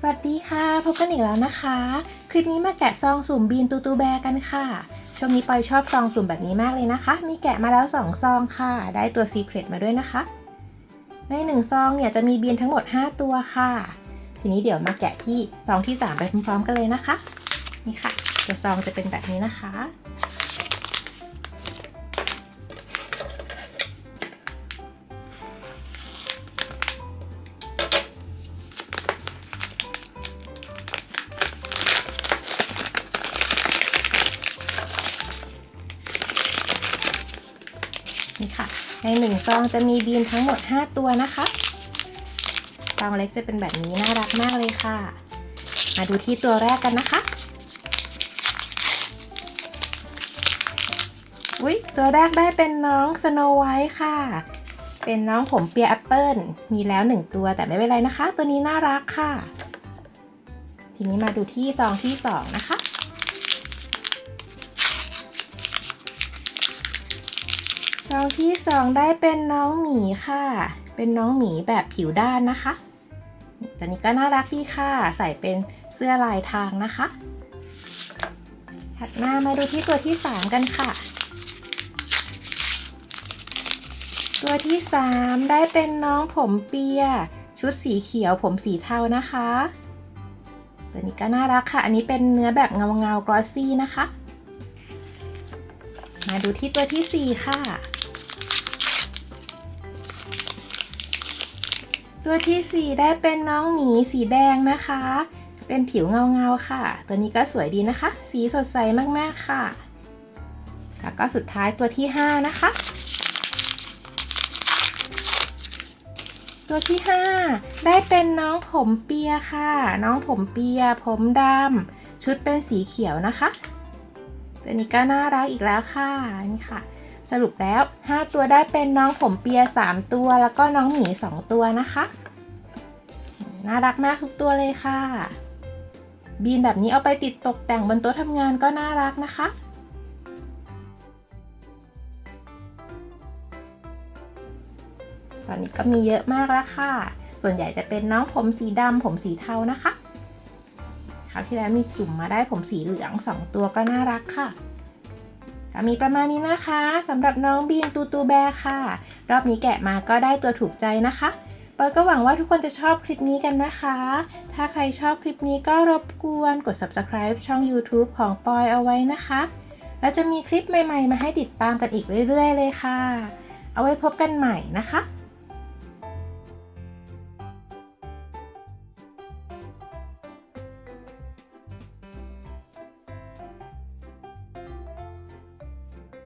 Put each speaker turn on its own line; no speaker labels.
สวัสดีค่ะ พบกันอีกแล้วนะคะ คลิปนี้มาแกะซองสุ่มบีนตูตูแบกันค่ะ ช่วงนี้ปอยชอบซองสุ่มแบบนี้มากเลยนะคะ มีแกะมาแล้ว 2 ซองค่ะ ได้ตัวซีเครตมาด้วยนะคะ ใน 1 ซองเนี่ยจะมีบีนทั้งหมด 5 ตัวค่ะ ทีนี้เดี๋ยวมาแกะที่ซองที่ 3 ไปพร้อมๆกันเลยนะคะ นี่ค่ะ ตัวซองจะเป็นแบบนี้นะคะ นี่ค่ะ ในหนึ่งซองจะมีบีนทั้งหมด 5 ตัวนะคะ ซองเล็กจะเป็นแบบนี้น่ารักมากเลยค่ะ มาดูที่ตัวแรกกันนะคะ อุ๊ย ตัวแรกได้เป็นน้องสโนไวท์ค่ะ เป็นน้องผมเปียแอปเปิลมีแล้ว 1 ตัวแต่ไม่เป็นไรนะคะ ตัวนี้น่ารักค่ะ ทีนี้มาดูที่ซองที่ 2 นะคะ ซองที่สองได้เป็นน้องหมีค่ะ เป็นน้องหมีแบบผิวด้านนะคะตัวนี้ก็น่ารักดีค่ะ ใส่เป็นเสื้อลายทางนะคะ ถัดมามาดูที่ตัวที่ 3 กันค่ะ ตัวที่ 3 ได้เป็นน้องผมเปีย ชุดสีเขียวผมสีเทานะคะ ตัวนี้ก็น่ารักค่ะ อันนี้เป็นเนื้อแบบเงาเงากรอสซี่นะคะ มาดูที่ตัวที่ 4 ค่ะ ตัวที่ 4 ได้เป็นน้องหมีสีแดงนะคะ เป็นผิวเงาเงาๆค่ะ ตัวนี้ก็สวยดีนะคะ สีสดใสมากๆค่ะ แล้วก็สุดท้ายตัวที่ 5 นะคะ ตัวที่ 5 ได้เป็นน้องผมเปียค่ะ น้องผมเปีย ผมดำชุดเป็นสีเขียวนะคะ ตัวนี้ก็น่ารักอีกแล้วค่ะนี่ค่ะ สรุปแล้ว 5 ตัวได้เป็นน้องผมเปีย 3 ตัว แล้วก็น้องหมี 2 ตัวนะคะ น่ารักมากทุกตัวเลยค่ะ บีนแบบนี้เอาไปติดตกแต่งบนโต๊ะทำงานก็น่ารักนะคะตอนนี้ก็มีเยอะมากแล้วค่ะ ส่วนใหญ่จะเป็นน้องผมสีดำผมสีเทานะคะ คราวที่แล้วมีจุ่มมาได้ผมสีเหลือง 2 ตัวก็น่ารักค่ะ ก็มีประมาณนี้นะคะสำหรับน้องบีนตูตูแบร์ค่ะ รอบนี้แกะมาก็ได้ตัวถูกใจนะคะปอยก็หวังว่าทุกคนจะชอบคลิปนี้กันนะคะ ถ้าใครชอบคลิปนี้ก็รบกวนกด subscribe ช่อง YouTube ของปอยเอาไว้นะคะ แล้วจะมีคลิปใหม่ๆ มาให้ติดตามกันอีกเรื่อย ๆ เลยค่ะ เอาไว้พบกันใหม่นะคะ